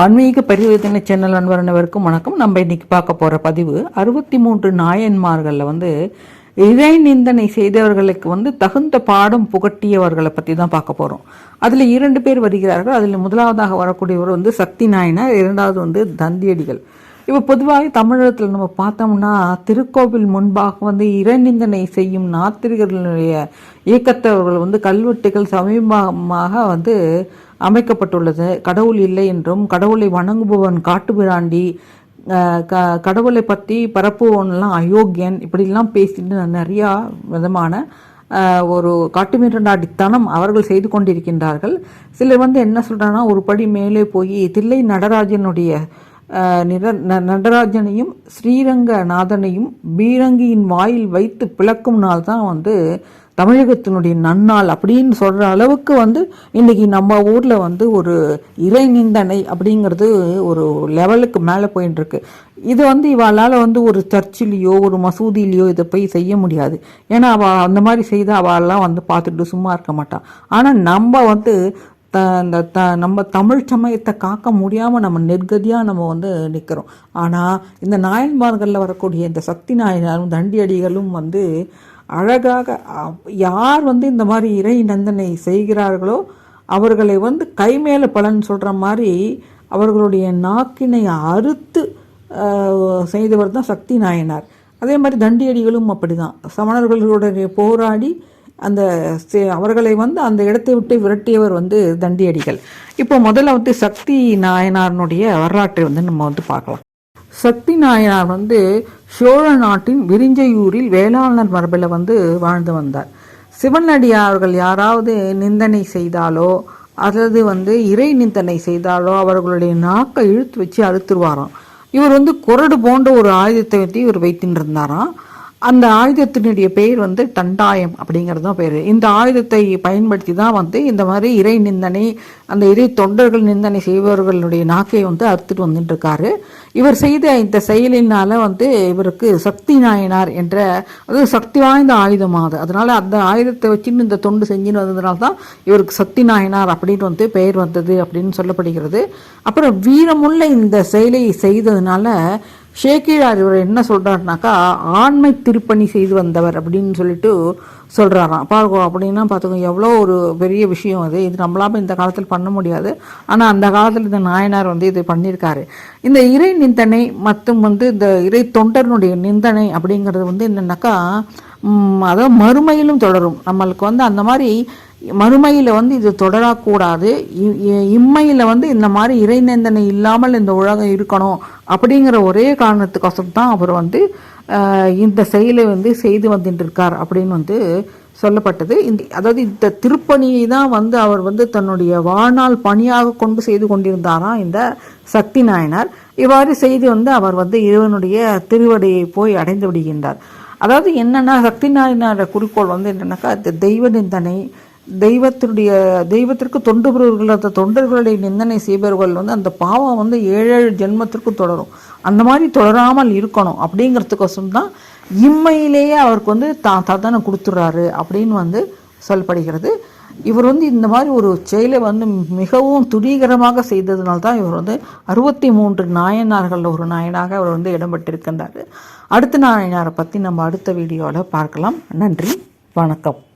ஆன்மீக பரிவர்த்தனை சேனல் அன்பரனவருக்கும் வணக்கம். நம்ம இன்னைக்கு பார்க்க போகிற பதிவு அறுபத்தி மூன்று நாயன்மார்களில் வந்து இறை நிந்தனை செய்தவர்களுக்கு வந்து தகுந்த பாடம் புகட்டியவர்களை பற்றி தான் பார்க்க போகிறோம் அதில் இரண்டு பேர் வருகிறார்கள். அதில் முதலாவதாக வரக்கூடியவர் வந்து சக்தி நாயனார் இரண்டாவது வந்து தந்தியடிகள். இப்போ பொதுவாக தமிழகத்தில் நம்ம பார்த்தோம்னா திருக்கோவில் முன்பாக வந்து இறைநிந்தனை செய்யும் நாத்திரிகர்களுடைய இயக்கத்தவர்கள் வந்து கல்வெட்டுகள் சமீபமாக வந்து அமைக்கப்பட்டுள்ளது. கடவுள் இல்லை என்றும் கடவுளை வணங்குபவன் காட்டுபிராண்டி க கடவுளை பற்றி பரப்புவன்லாம் அயோக்கியன் இப்படிலாம் பேசிட்டு நிறையா விதமான ஒரு காட்டுமிராண்டித்தனம் அவர்கள் செய்து கொண்டிருக்கின்றார்கள். சிலர் வந்து என்ன சொல்கிறாங்கன்னா ஒரு படி மேலே போய் தில்லை நடராஜனுடைய நிர ந- நடராஜனையும் ஸ்ரீரங்கநாதனையும் பீரங்கியின் வாயில் வைத்து பிளக்கும் நாள் தான் வந்து தமிழகத்தினுடைய நன்னாள் அப்படின்னு சொல்கிற அளவுக்கு வந்து இன்றைக்கி நம்ம ஊரில் வந்து ஒரு இறை நிந்தனை அப்படிங்கிறது ஒரு லெவலுக்கு மேலே போயின்னு இருக்கு. இது வந்து இவளால் வந்து ஒரு சர்ச்சிலேயோ ஒரு மசூதியிலையோ இதை போய் செய்ய முடியாது. ஏன்னா அவள் அந்த மாதிரி செய்தால் அவள்லாம் வந்து பார்த்துட்டு சும்மா இருக்க மாட்டான் ஆனால் நம்ம வந்து த இந்த த நம்ம தமிழ் சமயத்தை காக்க முடியாமல் நம்ம நெற்கதியாக நம்ம வந்து நிற்கிறோம் ஆனால் இந்த நாயன்மார்களில் வரக்கூடிய இந்த சக்தி நாயனாரும் தண்டியடிகளும் வந்து அழகாக யார் வந்து இந்த மாதிரி இறை நந்தனை செய்கிறார்களோ அவர்களை வந்து கை மேலே பலன் சொல்கிற மாதிரி அவர்களுடைய நாக்கினை அறுத்து செய்தவர் தான் சக்தி நாயனார். அதே மாதிரி தண்டியடிகளும் அப்படிதான். சமணர்களுடைய போராடி அந்த சே- அவர்களை வந்து அந்த இடத்தை விட்டு விரட்டியவர் வந்து தண்டியடிகள். இப்போ முதல்ல வந்து சக்தி நாயனாரனுடைய வரலாற்றை வந்து நம்ம வந்து பார்க்கலாம். சக்தி நாயனார் வந்து சோழ நாட்டின் விரிஞ்சையூரில் வேளாளர் மரபில் வந்து வாழ்ந்து வந்தார். சிவனடியார்கள் யாராவது நிந்தனை செய்தாலோ அல்லது வந்து இறை நிந்தனை செய்தாலோ அவர்களுடைய நாக்கை இழுத்து வச்சு அறுத்துருவாராம். இவர் வந்து குரடு போன்ற ஒரு ஆயுதத்தை வந்து இவர் வைத்துட்டு இருந்தாராம் அந்த ஆயுதத்தினுடைய பெயர் வந்து தண்டாயம் அப்படிங்கிறது தான் பேர். இந்த ஆயுதத்தை பயன்படுத்தி தான் வந்து இந்த மாதிரி இறை நிந்தனை அந்த இறை தொண்டர்கள் நிந்தனை செய்பவர்களுடைய நாக்கை வந்து அறுத்துட்டு வந்துட்டு இருக்காரு இவர் செய்த இந்த செயலினால வந்து இவருக்கு சக்தி நாயனார் என்ற அது சக்தி வாய்ந்த ஆயுதம் அது. அதனால அந்த ஆயுதத்தை வச்சுன்னு இந்த தொண்டு செஞ்சுன்னு வந்ததுனால தான் இவருக்கு சக்தி நாயனார் அப்படின்னு வந்து பெயர் வந்தது அப்படின்னு சொல்லப்படுகிறது. அப்புறம் வீரமுள்ள இந்த செயலை செய்ததுனால ஷேக்கிழார் இவர் என்ன சொல்கிறாருனாக்கா ஆண்மை திருப்பணி செய்து வந்தவர் அப்படின்னு சொல்லிட்டு சொல்கிறாராம் பாருங்க அப்படின்னா பார்த்துக்கோ எவ்வளோ ஒரு பெரிய விஷயம் அது. இது நம்மளாம இந்த காலத்தில் பண்ண முடியாது. ஆனால் அந்த காலத்தில் இந்த நாயனார் வந்து இதை பண்ணியிருக்காரு. இந்த இறை நிந்தனை மற்றும் வந்து இந்த இறை தொண்டர்களுடைய நிந்தனை அப்படிங்கிறது வந்து என்னென்னாக்கா அதாவது மறுமையிலும் தொடரும். நம்மளுக்கு வந்து அந்த மாதிரி மறுமையில் வந்து இது தொடரக்கூடாது. இ- இ- இம்மையில் வந்து இந்த மாதிரி இறைநந்தனை இல்லாமல் இந்த உலகம் இருக்கணும் அப்படிங்கிற ஒரே காரணத்துக்கோசரம் தான் அவர் வந்து இந்த செயலை வந்து செய்து வந்துட்டுருக்கார் அப்படின்னு வந்து சொல்லப்பட்டது. இந்த அதாவது இந்த திருப்பணியை தான் வந்து அவர் வந்து தன்னுடைய வாழ்நாள் பணியாக கொண்டு செய்து கொண்டிருந்தாராம் இந்த சக்தி நாயனார். இவ்வாறு செய்து வந்து அவர் வந்து இறைவனுடைய திருவடியை போய் அடைந்து விடுகின்றார். அதாவது என்னென்னா சக்தி நாயனார குறிக்கோள் வந்து என்னென்னாக்கா இந்த தெய்வ நிந்தனை தெய்வத்தினுடைய தெய்வத்திற்கு தொண்டுபுரிவர்கள் அந்த தொண்டர்களுடைய நிந்தனை செய்பவர்கள் வந்து அந்த பாவம் வந்து ஏழு ஏழு ஜென்மத்திற்கு தொடரும். அந்த மாதிரி தொடராமல் இருக்கணும். அப்படிங்கிறதுக்கோசம் தான் இம்மையிலேயே அவருக்கு வந்து தா ததனை கொடுத்துட்றாரு அப்படின்னு வந்து சொல்லப்படுகிறது. இவர் வந்து இந்த மாதிரி ஒரு செயலை வந்து மிகவும் துடிகரமாக செய்ததுனால தான் இவர் வந்து அறுபத்தி மூன்று நாயனார்களில் ஒரு நாயனாக அவர் வந்து இடம்பெற்றிருக்கின்றார். அடுத்த நாயனாரை பற்றி நம்ம அடுத்த வீடியோவில் பார்க்கலாம். நன்றி. வணக்கம்.